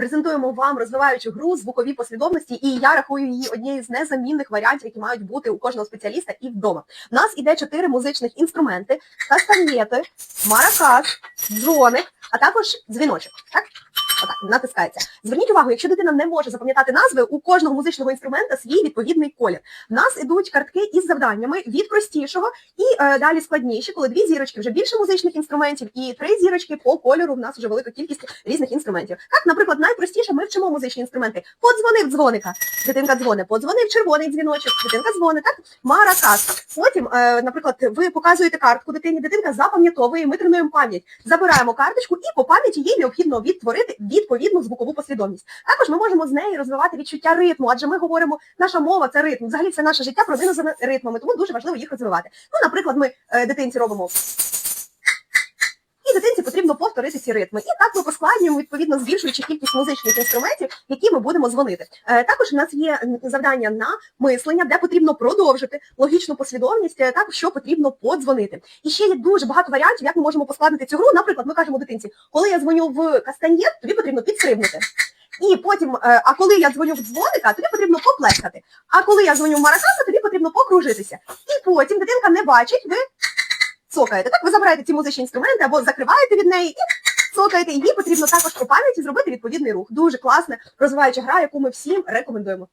презентуємо вам розвиваючу гру звукові послідовності, і я рахую її однією з незамінних варіантів, які мають бути у кожного спеціаліста і вдома. У нас іде чотири музичних інструменти: кастаньєти, маракас, дзвоник, а також дзвіночок. Так? Отак, натискається. Зверніть увагу, якщо дитина не може запам'ятати назви, у кожного музичного інструмента свій відповідний колір. В нас ідуть картки із завданнями від простішого і е, далі складніші, коли дві зірочки вже більше музичних інструментів, і три зірочки по кольору в нас вже велика кількість різних інструментів. Так, наприклад, найпростіше ми вчимо музичні інструменти. Подзвонив дзвоника, дитинка дзвони, подзвонив червоний дзвіночок, дитинка дзвонить, так? Маракас. Потім, е, наприклад, ви показуєте картку дитині, дитинка запам'ятовує, ми тренуємо пам'ять. Забираємо карточку і по пам'яті їй необхідно відтворити відповідну звукову послідовність. Також ми можемо з неї розвивати відчуття ритму, адже ми говоримо, наша мова це ритм. Взагалі все наше життя продано за ритмами, тому дуже важливо їх розвивати. Ну, наприклад, ми е, дитинці робимо. Повторити ці ритми. І так ми поскладнюємо, відповідно, збільшуючи кількість музичних інструментів, які ми будемо дзвонити. Е, також у нас є завдання на мислення, де потрібно продовжити логічну послідовність, е, так, що потрібно подзвонити. І ще є дуже багато варіантів, як ми можемо поскладнити цю гру. Наприклад, ми кажемо дитинці, коли я дзвоню в кастаньєт, тобі потрібно підстрибнути. І потім, е, а коли я дзвоню в дзвоника, тобі потрібно поплескати. А коли я дзвоню в маракаса, тобі потрібно покружитися. І потім дитинка не бачить, ви цокаєте. Так ви забираєте ці музичні інструменти або закриваєте від неї і цокаєте. Її потрібно також у пам'яті зробити відповідний рух. Дуже класна розвиваюча гра, яку ми всім рекомендуємо.